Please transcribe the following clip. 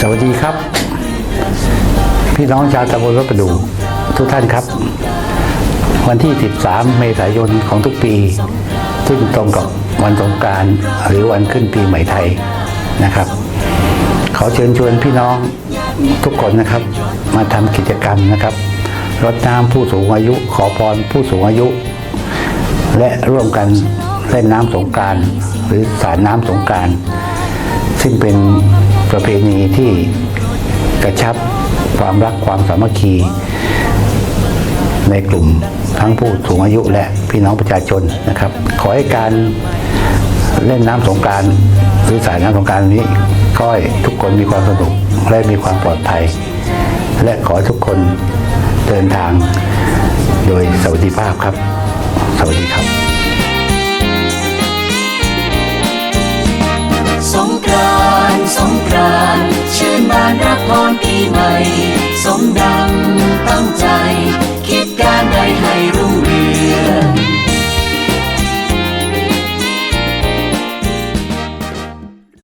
สวัสดีครับ พี่น้องชาวตำบลวัดประดูทุกท่านครับ วันที่ 13 เมษายนของทุกปี ซึ่งตรงกับวันสงการหรือวันขึ้นปีใหม่ไทยนะครับขอเชิญชวนพี่น้องทุกคนนะครับ มาทำกิจกรรมนะครับรดน้ำผู้สูงอายุ ขอพรผู้สูงอายุ และร่วมกันเล่นน้ำสงการหรือสาดน้ำสงการซึ่งเป็น ประเพณีที่กระชับความรักความสามัคคี ในกลุ่มทั้งผู้สูงอายุและพี่น้องประชาชนนะครับ ขอให้การเล่นน้ำสงการหรือสายน้ำสงการนี้ก็ให้ทุกคนมีความสนุกและมีความปลอดภัย และขอทุกคนเดินทางโดยสวัสดิภาพครับ สวัสดีครับ